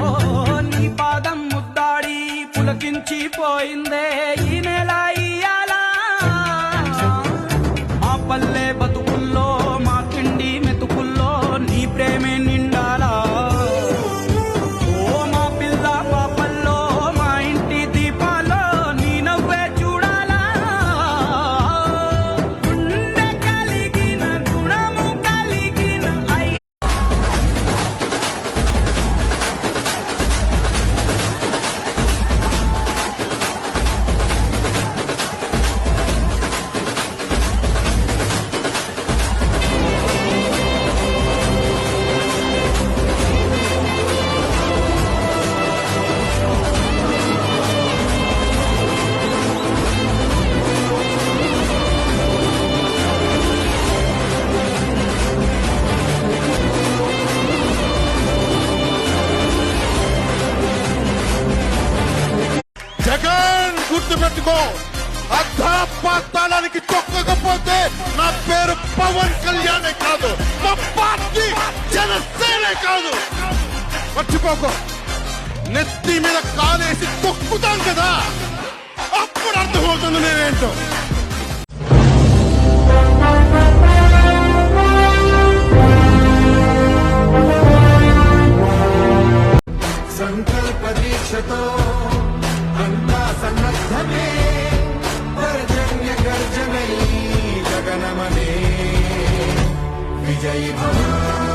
ఓ నీ పాదం ముద్దాడి పులకించిపోయిందే ఈ నెల ఇయ్యాలా? మా పల్లె బతుకుల్లో జగన్ గుర్తుపెట్టుకో. అర్ధపాతాళానికి తొక్కకపోతే నా పేరు పవన్ కళ్యాణే కాదు. మా పార్టీ జనసేనే కాదు. మర్చిపోకు. నెత్తి మీద కాలేసి తొక్కుతాం కదా. అప్పుడు అర్థమవుతుంది నేనేంటో. సంకల్ప దీక్షతో अन्ना सन्नद्धमे पर्जन्य गर्जनै गगनमने विजयि भव।